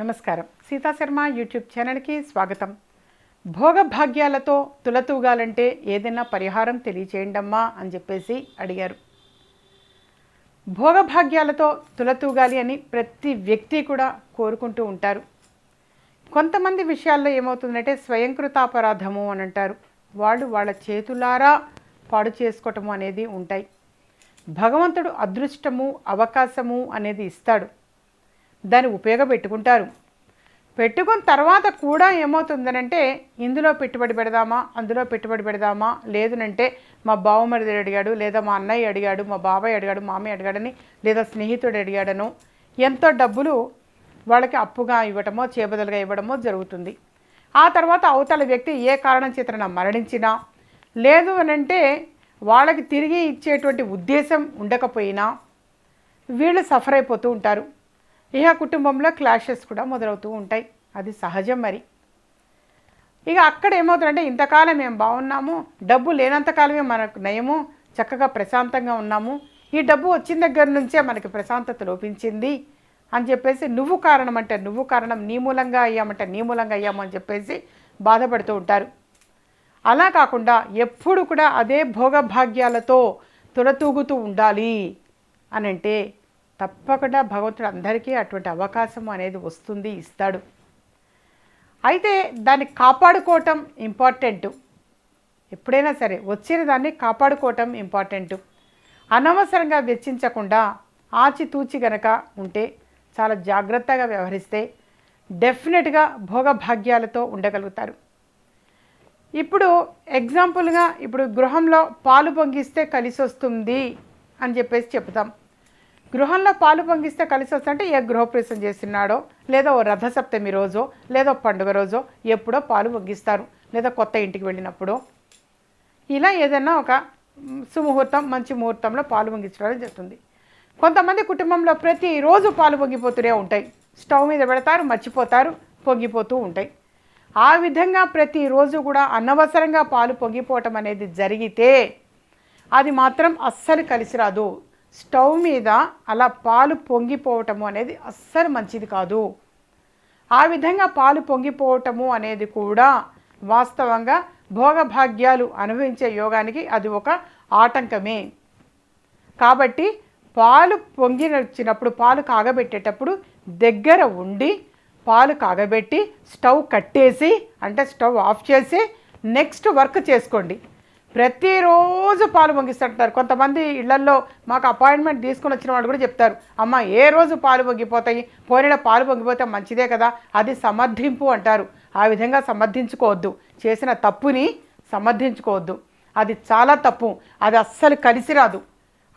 నమస్కారం. సీతా శర్మ యూట్యూబ్ ఛానల్కి స్వాగతం. భోగభాగ్యాలతో తులతూగాలంటే ఏదైనా పరిహారం తెలియచేయండమ్మా అని చెప్పేసి అడిగారు. భోగభాగ్యాలతో తులతూగాలి అని ప్రతి వ్యక్తి కూడా కోరుకుంటూ ఉంటారు. కొంతమంది విషయాల్లో ఏమవుతుందంటే స్వయంకృతాపరాధము అని అంటారు. వాళ్ళు వాళ్ళ చేతులారా పాడు చేసుకోవటము అనేది ఉంటాయి. భగవంతుడు అదృష్టము అవకాశము అనేది ఇస్తాడు. దాన్ని ఉపయోగపెట్టుకుంటారు. పెట్టుకున్న తర్వాత కూడా ఏమవుతుందనంటే ఇందులో పెట్టుబడి పెడదామా అందులో పెట్టుబడి పెడదామా లేదనంటే మా బావమరిది అడిగాడు లేదా మా అన్నయ్య అడిగాడు మా బాబాయ్ అడిగాడు మామయ్య అడిగాడని లేదా స్నేహితుడు అడిగాడను ఎంతో డబ్బులు వాళ్ళకి అప్పుగా ఇవ్వటమో చేబదలుగా ఇవ్వడమో జరుగుతుంది. ఆ తర్వాత అవతల వ్యక్తి ఏ కారణం చేతన మరణించినా లేదు అనంటే వాళ్ళకి తిరిగి ఇచ్చేటువంటి ఉద్దేశం ఉండకపోయినా వీళ్ళు సఫర్ అయిపోతూ ఉంటారు. ఇక కుటుంబంలో క్లాషెస్ కూడా మొదలవుతూ ఉంటాయి. అది సహజం మరి. ఇక అక్కడ ఏమవుతుందంటే ఇంతకాలం మేము బాగున్నాము డబ్బు లేనంతకాలమే మనకు నయము చక్కగా ప్రశాంతంగా ఉన్నాము. ఈ డబ్బు వచ్చిన దగ్గర నుంచే మనకి ప్రశాంతత లోపించింది అని చెప్పేసి నువ్వు కారణం అంటే నువ్వు కారణం నీ మూలంగా అయ్యామంటే నీ మూలంగా అయ్యాము అని చెప్పేసి బాధపడుతూ ఉంటారు. అలా కాకుండా ఎప్పుడు కూడా అదే భోగభాగ్యాలతో తొలతూగుతూ ఉండాలి అని అంటే తప్పకుండా భగవంతుడు అందరికీ అటువంటి అవకాశం అనేది వస్తుంది ఇస్తాడు. అయితే దాన్ని కాపాడుకోవటం ఇంపార్టెంట్. ఎప్పుడైనా సరే వచ్చిన దాన్ని కాపాడుకోవటం ఇంపార్టెంట్. అనవసరంగా వెచ్చించకుండా ఆచితూచి గనక ఉంటే చాలా జాగ్రత్తగా వ్యవహరిస్తే డెఫినెట్గా భోగభాగ్యాలతో ఉండగలుగుతారు. ఇప్పుడు ఎగ్జాంపుల్గా ఇప్పుడు గృహంలో పాలు పొంగిస్తే కలిసి వస్తుంది అని చెప్పేసి చెప్తాం గృహంలో పాలు పొంగిస్తే కలిసి వస్తుంటే ఏ గృహప్రవేశం చేస్తున్నాడో లేదా ఓ రథసప్తమి రోజో లేదా పండుగ రోజో ఎప్పుడో పాలు పొంగిస్తారు లేదా కొత్త ఇంటికి వెళ్ళినప్పుడు. ఇలా ఏదైనా ఒక సుముహూర్తం మంచి ముహూర్తంలో పాలు పొంగించడం జరుగుతుంది. కొంతమంది కుటుంబంలో ప్రతిరోజు పాలు పొంగిపోతూనే ఉంటాయి. స్టవ్ మీద పెడతారు మర్చిపోతారు పొంగిపోతూ ఉంటాయి. ఆ విధంగా ప్రతిరోజు కూడా అనవసరంగా పాలు పొంగిపోవటం అనేది జరిగితే అది మాత్రం అస్సలు కలిసి రాదు. స్టవ్ మీద అలా పాలు పొంగిపోవటము అనేది అస్సలు మంచిది కాదు. ఆ విధంగా పాలు పొంగిపోవటము అనేది కూడా వాస్తవంగా భోగభాగ్యాలు అనుభవించే యోగానికి అది ఒక ఆటంకమే. కాబట్టి పాలు పొంగినచ్చినప్పుడు పాలు కాగబెట్టేటప్పుడు దగ్గర ఉండి పాలు కాగబెట్టి స్టవ్ కట్టేసి అంటే స్టవ్ ఆఫ్ చేసి నెక్స్ట్ వర్క్ చేసుకోండి. ప్రతిరోజు పాలు పొంగిస్తుంటారు. కొంతమంది ఇళ్ళల్లో మాకు అపాయింట్మెంట్ తీసుకుని వచ్చిన వాళ్ళు కూడా చెప్తారు. అమ్మ ఏ రోజు పాలు పొంగిపోతాయి? పోయిన పాలు పొంగిపోతే మంచిదే కదా? అది సమర్థింపు అంటారు. ఆ విధంగా సమర్థించుకోవద్దు. చేసిన తప్పుని సమర్థించుకోవద్దు. అది చాలా తప్పు. అది అస్సలు కలిసి రాదు.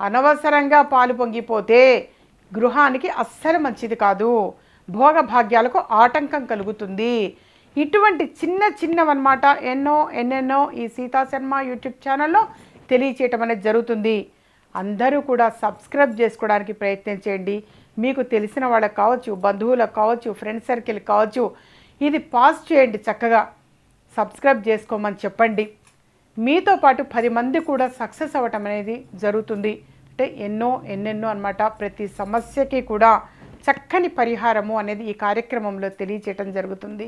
అనవసరంగా పాలు పొంగిపోతే గృహానికి అస్సలు మంచిది కాదు. భోగభాగ్యాలకు ఆటంకం కలుగుతుంది. ఇటువంటి చిన్న చిన్నవన్నమాట ఎన్నో ఎన్నెన్నో ఈ సీతా శర్మ యూట్యూబ్ ఛానల్లో తెలియచేయటం అనేది జరుగుతుంది. అందరూ కూడా సబ్స్క్రైబ్ చేసుకోవడానికి ప్రయత్నం చేయండి. మీకు తెలిసిన వాళ్ళకి కావచ్చు బంధువులకు కావచ్చు ఫ్రెండ్ సర్కిల్ కావచ్చు ఇది పాస్ చేయండి చక్కగా. సబ్స్క్రైబ్ చేసుకోమని చెప్పండి. మీతో పాటు పది మంది కూడా సక్సెస్ అవ్వటం అనేది జరుగుతుంది. అంటే ఎన్నో ఎన్నెన్నో అన్నమాట ప్రతి సమస్యకి కూడా చక్కని పరిహారము అనేది ఈ కార్యక్రమంలో తెలియచేయటం జరుగుతుంది.